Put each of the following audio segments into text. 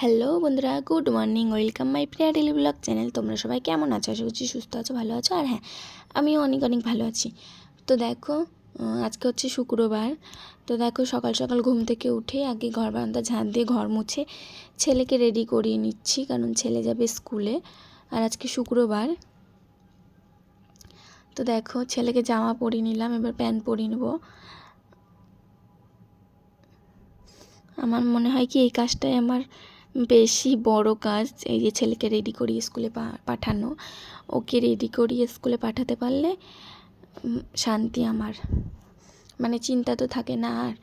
Hello বন্ধুরা, good morning, welcome my Priya daily blog channel. তোমরা সবাই কেমন আছো? আশা করছি সুস্থ আছো, ভালো আছো, আর হ্যাঁ আমিও অনেক অনেক ভালো আছি। তো দেখো আজকে হচ্ছে শুক্রবার। তো দেখো, সকাল সকাল ঘুম থেকে উঠে আগে ঘর বারান্দা ঝাঁট দিয়ে ঘর মুছে ছেলেকে রেডি করিয়ে নিচ্ছি, কারণ ছেলে যাবে স্কুলে। আর আজকে শুক্রবার। তো দেখো, ছেলেকে জামা পরিয়ে নিলাম, এবার প্যান্ট পরিয়ে নেব। আমার মনে হয় কি, এই কাজটাই আমার বেশি বড় কাজ এই যে ছেলেকে রেডি করিয়ে স্কুলে পাঠানো। ওকে রেডি করিয়ে স্কুলে পাঠাতে পারলে শান্তি আমার। মানে চিন্তা তো থাকে না আর।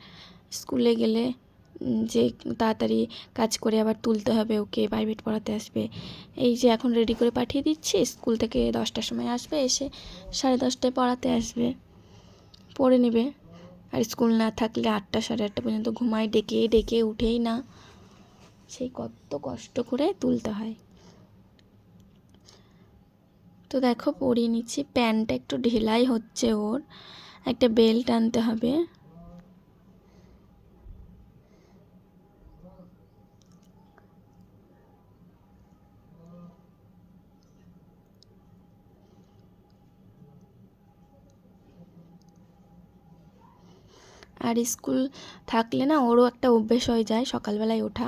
স্কুলে গেলে যে তাড়াতাড়ি কাজ করে আবার তুলতে হবে, ওকে প্রাইভেট পড়াতে আসবে। এই যে এখন রেডি করে পাঠিয়ে দিচ্ছি স্কুল থেকে দশটার সময় আসবে, এসে সাড়ে দশটায় পড়াতে আসবে। পড়ে নেবে। আর স্কুল না থাকলে আটটা, সাড়ে আটটা পর্যন্ত ঘুমায়, ডেকে ডেকে উঠেই না। সেই কত কষ্ট করে তুলতে হয়। তো দেখো পরিয়ে নিচ্ছি প্যান্টটা একটু ঢিলাই হচ্ছে ওর। একটা বেল্ট আনতে হবে। আর স্কুল থাকলে না ওরও একটা অভ্যেস হয়ে যায় সকালবেলায় ওঠা।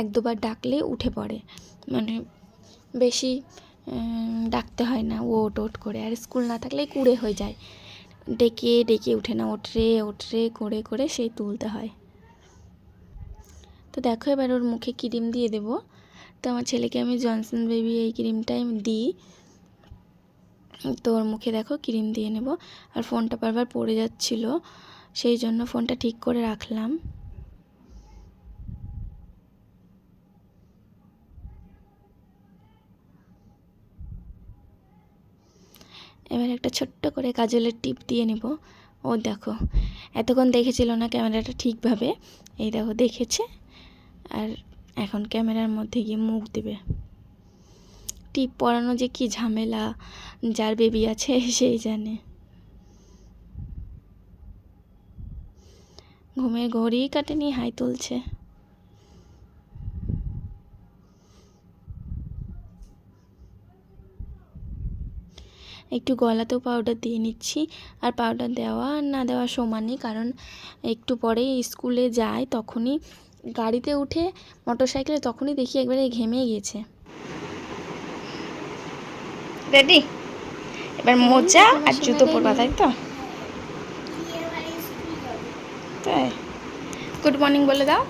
এক দুবার ডাকলে উঠে পড়ে। মানে বেশি ডাকতে হয় না ও ওট ওট করে। আর স্কুল না থাকলে কুড়ে হয়ে যায়। ডেকে ডেকে উঠে না ওঠরে ওঠরে করে করে সেই তুলতে হয়। তো দেখো এবার ওর মুখে ক্রিম দিয়ে দেবো। তো আমার ছেলেকে আমি জনসন বেবি এই ক্রিমটাই দিই। তো ওর মুখে দেখো ক্রিম দিয়ে নেব। আর ফোনটা বারবার পড়ে যাচ্ছিল। সেই জন্য ফোনটা ঠিক করে রাখলাম। এবার একটা ছোট্ট করে কাজলের টিপ দিয়ে নেব। ও দেখো, এতক্ষণ দেখেছিল না ক্যামেরাটা ঠিকভাবে? এই দেখো, দেখেছে? আর এখন ক্যামেরার মধ্যে গিয়ে মুখ দেবে। টিপ পরানো যে কি ঝামেলা, যার বেবি আছে সেই জানে। ঘুমের ঘড়ি কাটেনি হাই তুলছে। একটু গলাতেও পাউডার দিয়ে নিচ্ছি আর পাউডার দেওয়া আর না দেওয়া সমানই কারণ একটু পরে স্কুলে যায় তখনই গাড়িতে উঠে মোটর সাইকেলে তখনই দেখি একবারে ঘেমে গেছে রেডি এবার মোজা আর জুতো পরবা তাই তো? তাই গুড মর্নিং বলে দাও।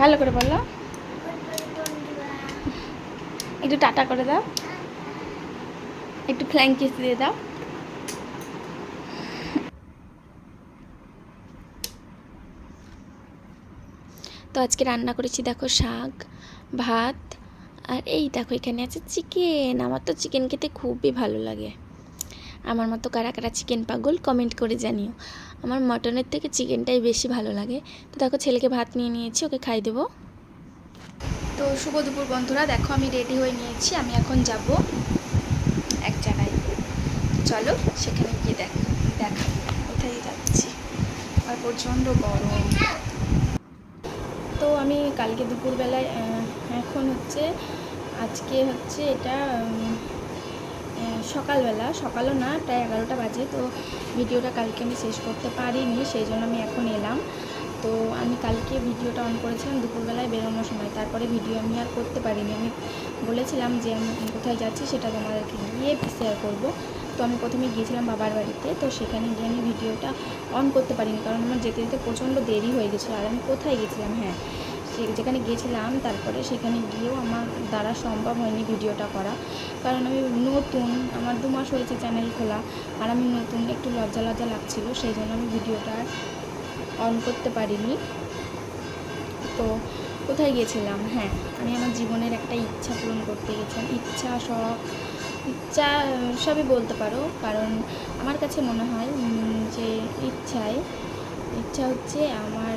ভালো করে বলো। একটু টাটা করে দাও। একটু ফ্ল্যাং কিস দিয়ে দাও। তো আজকে রান্না করেছি দেখো শাক, ভাত, আর এই দেখো এখানে আছে চিকেন আমার তো চিকেন খেতে খুবই ভালো লাগে। আমার মতো কারা কারা চিকেন পাগল কমেন্ট করে জানিও। আমার মটনের থেকে চিকেনটাই বেশি ভালো লাগে। তো দেখো, ছেলেকে ভাত নিয়ে নিয়েছি, ওকে খাই দেবো। তো শুভ দুপুর বন্ধুরা, দেখো আমি রেডি হয়ে নিয়েছি, আমি এখন যাব এক জায়গায়। চলো, সেখানে গিয়ে দেখ, দেখা, কোথায় যাচ্ছি। আর প্রচণ্ড গরম। তো আমি কালকে দুপুরবেলায় এখন হচ্ছে, আজকে হচ্ছে এটা সকালবেলা, সকালও না, প্রায় এগারোটা বাজে, তো ভিডিওটা কালকে আমি শেষ করতে পারিনি, সেই জন্য আমি এখন এলাম। তো আমি কালকে ভিডিওটা অন করেছিলাম দুপুরবেলায় বেরোনোর সময়, তারপরে ভিডিও আমি আর করতে পারিনি। আমি বলেছিলাম যে আমি কোথায় যাচ্ছি সেটা তোমাদেরকে গিয়ে শেয়ার করব। তো আমি প্রথমে গিয়েছিলাম বাবার বাড়িতে, তো সেখানে গিয়ে আমি ভিডিওটা অন করতে পারিনি, কারণ আমার যেতে যেতে প্রচণ্ড দেরি হয়ে গেছিল, আর আমি কোথায় গেছিলাম? হ্যাঁ যেখানে গিয়েছিলাম, তারপরে সেখানে গিয়েও আমার দ্বারা সম্ভব হয়নি ভিডিওটা করা। কারণ আমি নতুন, আমার দু মাস হয়েছে চ্যানেল খোলা, আর আমি নতুন একটু লজ্জা লজ্জা লাগছিল, সেই জন্য আমি ভিডিওটা অন করতে পারিনি। তো কোথায় গেছিলাম হ্যাঁ আমি আমার জীবনের একটা ইচ্ছা পূরণ করতে গেছিলাম। ইচ্ছা শখ ইচ্ছা সবই বলতে পারো, কারণ আমার কাছে মনে হয় যে ইচ্ছায়, ইচ্ছা হচ্ছে আমার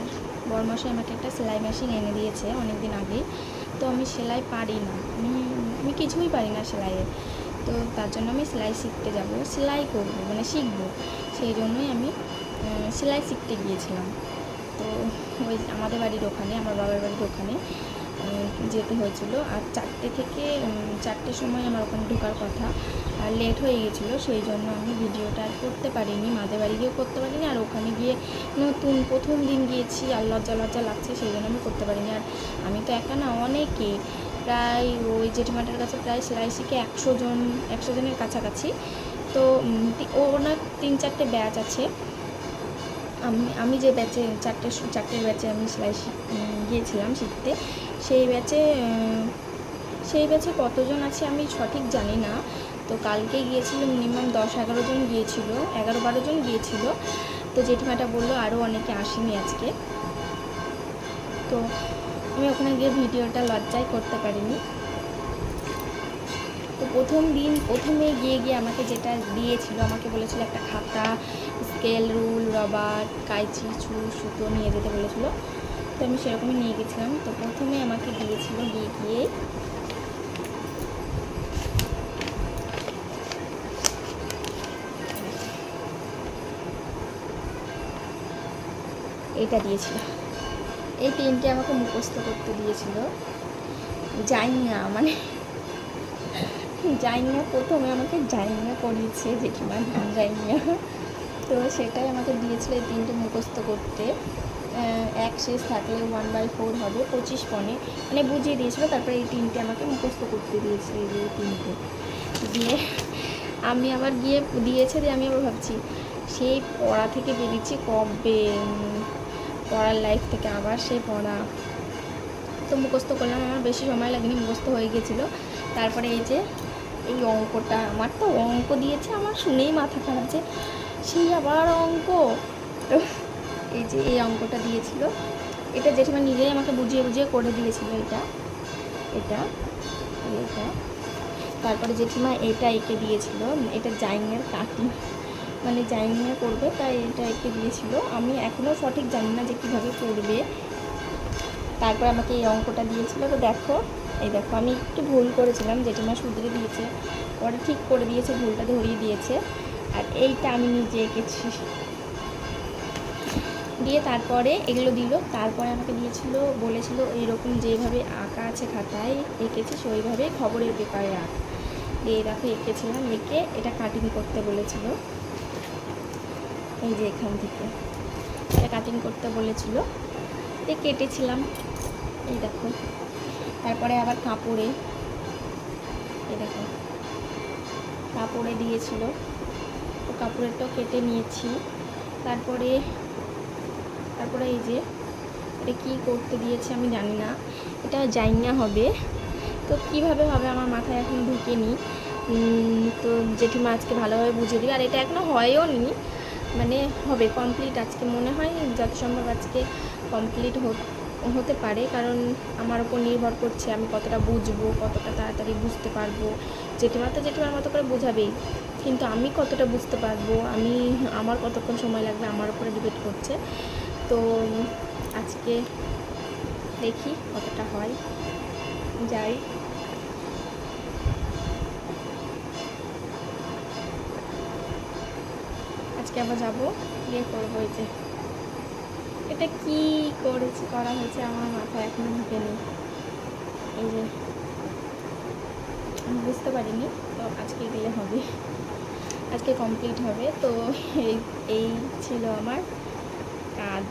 বরমশাই আমাকে একটা সেলাই মেশিন এনে দিয়েছে অনেক দিন আগে। তো আমি সেলাই পারি না। আমি আমি কিছুই পারি না সেলাইয়ের তো তার জন্য আমি সেলাই শিখতে যাব। সেলাই করব মানে শিখব। সেই জন্যই আমি সেলাই শিখতে গিয়েছিলাম। তো ওই আমাদের বাড়ির ওখানে, আমার বাবার বাড়ির ওখানে যেতে হয়েছিল। আর চারটে থেকে চারটের সময় আমার ওখানে ঢোকার কথা। আর লেট হয়ে গেছিল সেই জন্য আমি ভিডিওটা আর করতে পারিনি মাদের বাড়ি গিয়েও করতে পারিনি। আর ওখানে গিয়ে নতুন প্রথম দিন গিয়েছি, আর লজ্জা লজ্জা লাগছে, সেই জন্য আমি করতে পারিনি। আর আমি তো একা না, অনেকে। প্রায় ওই জেঠিমাটার কাছে প্রায় সেলাই শিখে একশো জন, একশো জনের কাছাকাছি। তো ওনার তিন চারটে ব্যাচ আছে। আমি আমি যে ব্যাচে চারটে চারটে ব্যাচে আমি সেলাই গিয়েছিলাম শিখতে সেই ব্যাচে সেই ব্যাচে কতজন আছে আমি সঠিক জানি না। তো কালকে গিয়েছিল মিনিমাম দশ এগারো জন গিয়েছিল, এগারো বারো জন গিয়েছিল। তো জেঠিমাটা বলল আরও অনেকে আসেনি আজকে। তো আমি ওখানে গিয়ে ভিডিওটা লজ্জায় করতে পারিনি। তো প্রথম দিন, প্রথমে গিয়ে গিয়ে আমাকে যেটা দিয়েছিল, আমাকে বলেছিল একটা খাতা স্কেল রুল রবার কাইচি ছুর সুতো নিয়ে যেতে বলেছিল। তো আমি সেরকমই নিয়ে গেছিলাম। তো প্রথমে আমাকে দিয়েছিল গিয়ে গিয়ে। এটা দিয়েছিল। এই তিনটে আমাকে মুখস্থ করতে দিয়েছিল। জানি না মানে জাইনিয়া প্রথমে আমাকে জাইনিয়া করিয়েছে, জেঠিমা ধান জাইনিয়া। তো সেটাই আমাকে দিয়েছিল এই তিনটে মুখস্থ করতে। এক শেষ থাকলে ওয়ান বাই ফোর হবে, পঁচিশ পনে মানে বুঝিয়ে দিয়েছিলো, তারপরে এই তিনটে আমাকে মুখস্থ করতে দিয়েছে এই তিনটে। দিয়ে আমি আবার গিয়ে দিয়েছে দিয়ে আমি আবার ভাবছি, সেই পড়া থেকে বেরিয়েছি কবে? পড়ার লাইফ থেকে আবার সেই পড়া। তো মুখস্থ করলাম, আমার বেশি সময় লাগেনি, মুখস্থ হয়ে গেছিল তারপরে এই যে, এই অঙ্কটা আমার তো অঙ্ক দিয়েছে, আমার শুনেই মাথা খারাপ যে সেই আবার অঙ্ক? তো এই যে এই অঙ্কটা দিয়েছিল। এটা জেঠিমা নিজেই আমাকে বুঝিয়ে বুঝিয়ে করে দিয়েছিল এটা। এটা এটা। তারপরে জেঠিমা এটা এঁকে দিয়েছিল। এটা জাইনের কাটিং। মানে জাইনিয়া করবে, তাই এটা এঁকে দিয়েছিল। আমি এখনও সঠিক জানি না যে কীভাবে করবে। তারপর আমাকে এই অঙ্কটা দিয়েছিল। তো দেখো, এই দেখো, আমি একটু ভুল করেছিলাম। জেঠিমা শুধরে দিয়েছে। পরে ঠিক করে দিয়েছে, ভুলটা ধরিয়ে দিয়েছে। আর এইটা আমি নিজে এঁকেছি। দিয়ে তারপরে এগুলো দিল। তারপরে আমাকে দিয়েছিল, বলেছিল এইরকম যেভাবে আঁকা আছে খাতায় এঁকেছি সেইভাবে খবরের পেপারে আঁক। দিয়ে দেখো এঁকেছিলাম, এঁকে এটা কাটিং করতে বলেছিল। এই যে এখান থেকে। এটা কাটিং করতে বলেছিল। দিয়ে কেটেছিলাম। এই দেখো। তারপরে আবার কাপড়ে। এই দেখো। কাপড়ে দিয়েছিল। কাপড়েরটাও কেটে নিয়েছি। তারপরে তারপরে এই যে এটা কী করতে দিয়েছে আমি জানি না। এটা জাইনা হবে। তো কীভাবে হবে আমার মাথায় এখন ঢুকেনি। উম, তো জেঠিমা আজকে ভালোভাবে বুঝে দিই আর এটা এখনও হয়ও নি। মানে হবে কমপ্লিট আজকে মনে হয় যত সম্ভব আজকে কমপ্লিট হতে পারে, কারণ আমার উপর নির্ভর করছে আমি কতটা বুঝব, কতটা তাড়াতাড়ি বুঝতে পারব। জেঠিমা তো জেঠিমার মতো করে বোঝাবেই, কিন্তু আমি কতটা বুঝতে পারব, আমি, আমার কতক্ষণ সময় লাগবে আমার উপরে ডিপেন্ড করছে। তো আজকে দেখি কতটা হয়। যাই। আজকে আবার যাব গিয়ে করব এই যে। এটা কি করেছে, করা হয়েছে আমার মাথায় এখনও ঢুকেনি এই যে, আমি বুঝতে পারিনি, তো আজকে গেলে হবে। আজকে কমপ্লিট হবে, তো এই এই ছিল আমার কাজ।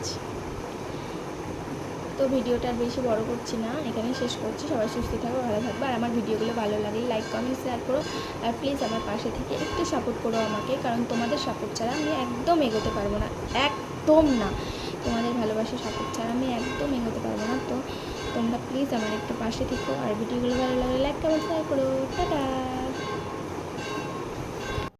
তো ভিডিওটা বেশি বড় করছি না, এখানেই শেষ করছি। সবাই সুস্থ থাকো, ভালো থাকবে। আর আমার ভিডিওগুলো ভালো লাগে লাইক কমেন্ট শেয়ার করো। আর প্লিজ আমার পাশে থেকে একটু সাপোর্ট করো আমাকে, কারণ তোমাদের সাপোর্ট ছাড়া আমি একদম এগোতে পারব না, একদম না। তোমাদের ভালোবাসা সাপোর্ট ছাড়া আমি একদম এগোতে পারব না। তো তোমরা প্লিজ আমার একটু পাশে থেকো আর ভিডিওগুলো ভালো লাগলে লাইক কমেন্ট শেয়ার করো। টাটা!